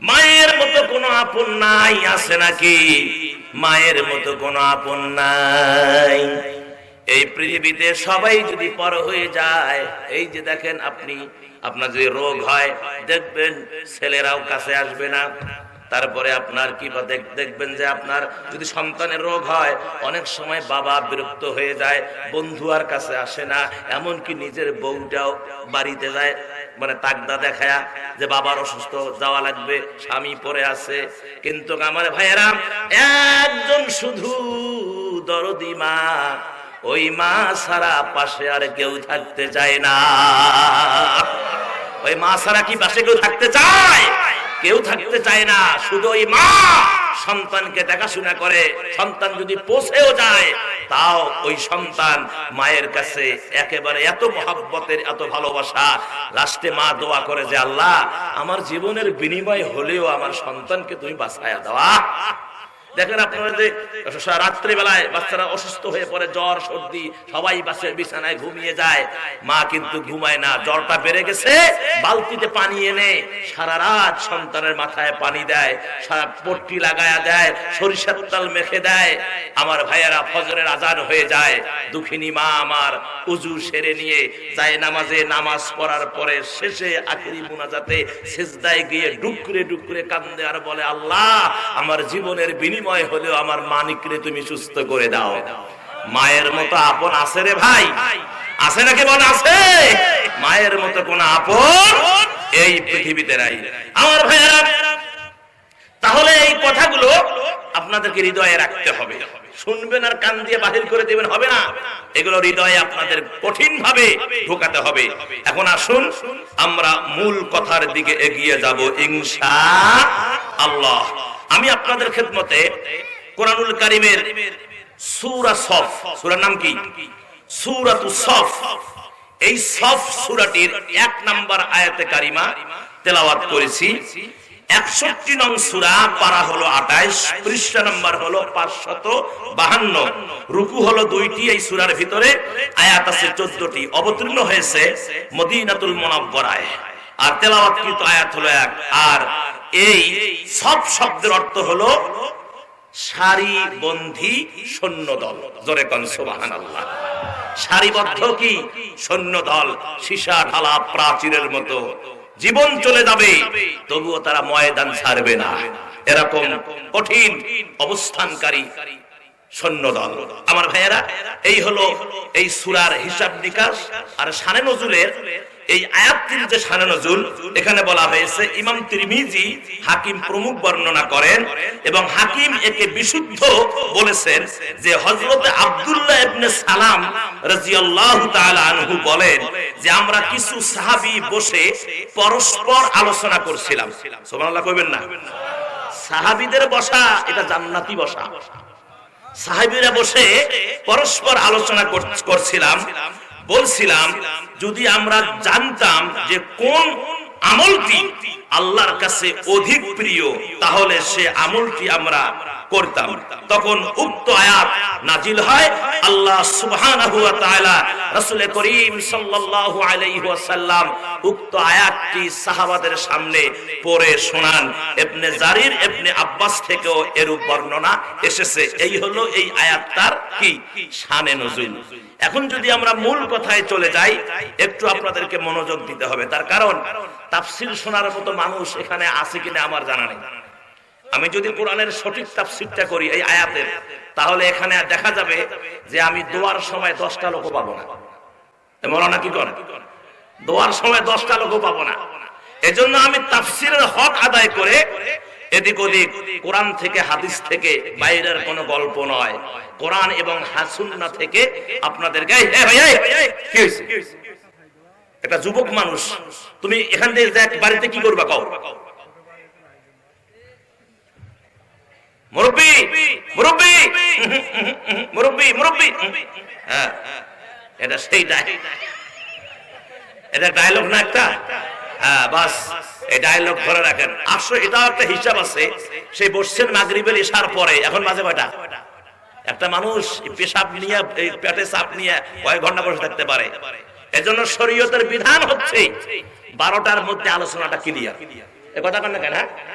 মায়ের মতো কোনো আপন নাই, আছে নাকি? মায়ের মতো কোনো আপন নাই। এই পৃথিবীতে সবাই যদি পর হয়ে যায়, এই যে দেখেন আপনি, আপনার যদি রোগ হয়, দেখবেন ছেলেরাও কাছে আসবে না। তারপরে আপনার কি বা দেখ- দেখবেন যে আপনার যদি সন্তানের রোগ হয়, অনেক সময় বাবা বিরক্ত হয়ে যায়, বন্ধু আর কাছে আসে না, এমনকি নিজের বউটাও বাড়িতে যায়। মানে তাকদা দেখায়া যে বাবার অসুস্থ যাওয়া লাগবে, স্বামী পরে আছে। কিন্তু আমার ভাইয়েরা, একজন শুধু দরদি মা, ওই মা ছাড়া পাশে আর কেউ থাকতে চায় না। ওই মা ছাড়া কি পাশে কেউ থাকতে চায়? কেউ থাকতে চায় না, শুধু ওই মা। সন্তানকে দেখাশোনা করে, সন্তান যদি পৌঁছেও যায়, তাও ওই সন্তান মায়ের কাছে একেবারে এত মহাব্বতের, এত ভালোবাসা। লাস্টে মা দোয়া করে যে, আল্লাহ, আমার জীবনের বিনিময় হলেও আমার সন্তানকে তুমি বাঁচায়া দেওয়া দেখেন আপনারা যে রাত্রি বেলায় বাচ্চারা অসুস্থ হয়ে পড়ে, জ্বর, সর্দি, সবাই বাসের বিছানায় ঘুমিয়ে যায়। মা কিন্তু ঘুমায় না, জ্বরটা বেড়ে গেছে, বালতিতে পানি এনে সারা রাত সন্তানের মাথায় পানি দেয়, সারা পট্টি লাগায়া দেয়, সরিষার তাল মেখে দেয়। আমার ভাইয়েরা ফজরের আজান হয়ে যায়, দুঃখিনী মা আমার উজু সেরে নিয়ে যায় নামাজে, নামাজ পড়ার পরে শেষে আখিরি মুনাজাতে সেজদায় গিয়ে ডুকরে ডুকরে কান্দে আর বলে, আল্লাহ, আমার জীবনের বিনিময় হলেও আমার মানিকরে তুমি সুস্থ করে দাও। মায়ের মতো আপন আছে রে ভাই? আছে নাকি বল আছে? মায়ের মতো কোন আপন এই পৃথিবীতে নাই। আমার ভাইয়েরা, তাহলে এই কথাগুলো আপনাদেরকে হৃদয়ে রাখতে হবে। শুনবেন আর কান দিয়ে বাহির করে দেবেন, হবে না? এগুলো হৃদয়ে আপনাদের কঠিন ভাবে ঢোকাতে হবে। এখন আসুন, আমরা মূল কথার দিকে এগিয়ে যাব, ইনশা আল্লাহ। আমি আপনাদের খেদমতে কোরআনুল কারিমের সূরা সফ, সূরার নাম কি? এই সফ সূরাটির এক নাম্বার আয়াতে কারিমা তেলাওয়াত করেছি। একষট্টি নং সুরা পারা হলো আঠাইশ, পৃষ্ঠা নাম্বার হলো পাঁচশত বাহান্ন। রুকু হলো দুইটি এই সুরার ভিতরে। আয়াত আছে চোদ্দটি। অবতীর্ণ হয়েছে মদিনাতুল মোনাব্বরায় আর তেলাওয়াতকৃত আয়াত হলো এক। আর এই সব শব্দের অর্থ হলো সারিবন্ধি সৈন্য দল জোরে কন সুবাহান আল্লাহ সারিবদ্ধ কি? সৈন্য দল সীসা, ঢালা, প্রাচীরের মতো। জীবন চলে যাবে, তবুও তারা ময়দান ছাড়বে না। এরকম কঠিন অবস্থানকারী সৈন্যদল। আমার ভাইয়েরা, এই হলো এই সুরার হিসাব নিকাশ আর শানে নজুলের এই আয়াতটির যে শানে নজুল, এখানে বলা হয়েছে, ইমাম তিরমিজি হাকিম প্রমুখ বর্ণনা করেন এবং হাকিম একে বিশুদ্ধ বলেছেন যে হযরত আব্দুল্লাহ ইবনে সালাম রাদিয়াল্লাহু তাআলা আনহু বলেন যে আমরা কিছু সাহাবী বসে পরস্পর আলোচনা করছিলাম। সুবহানাল্লাহ কইবেন না। সাহাবীদের বসা, এটা জান্নাতি বসা। সাহাবিরা বসে পরস্পর আলোচনা করছিলাম। বলছিলাম, যদি আমরা জানতাম যে কোন আমলটি আল্লাহর কাছে অধিক প্রিয়, তাহলে সে আমলটি আমরা করতাম। তখন উক্ত আয়াত নাজিল হয়, আল্লাহ সুবহানাহু ওয়া তাআলা রাসূল করিম সাল্লাল্লাহু আলাইহি ওয়াসাল্লাম উক্ত আয়াতটি সাহাবাদের সামনে পড়ে শোনান। ইবনে জারির ইবনে আব্বাস থেকেও এরূপ বর্ণনা এসেছে। এই হলো এই আয়াতটার কি? শানে নজুল। এখন যদি আমরা মূল কথায় চলে যাই, একটু আপনাদেরকে মনোযোগ দিতে হবে। তার কারণ, তাফসীর শোনার মতো মানুষ এখানে আছে কিনা আমার জানা নেই। আমি যদি কোরআনের সঠিক তাফসিরটা করি, এই আয়াতের তাহলে এখানে দেখা যাবে যে আমি দোয়ার সময় দশটা লোক পাবো না। মৌলানা কি করে দোয়ার সময় দশটা লোক পাবো না। এজন্য আমি তাফসিরের হক আদায় করে এদিক ওদিক কোরআন থেকে হাদিস থেকে বাইরের কোনো গল্প নয়, কোরআন এবং হাসুন্না থেকে হয়েছে? একটা যুবক মানুষ, তুমি এখান থেকে বাড়িতে কি করবা কও? মুরব্বি মুরব্বি মুরব্বি! মুরব্বি হ্যাঁ। এটা সেই এটা ডায়লগ না একটা? হ্যাঁ বাস। এই ডায়লগ ধরে রাখেন। আসলে এটাও একটা হিসাব আছে। সেই বসছেন মাগরিবের ইশার পরে। এখন মাঝে কয়টা? একটা মানুষ পেশাব নিয়ে পেটে চাপ নিয়ে কয়েক ঘণ্টা বসে থাকতে পারে। এজন্য শরীয়তের বিধান হচ্ছে বারোটার মধ্যে আলোচনাটা ক্লিয়ার এ কথা কেন কেন হ্যাঁ?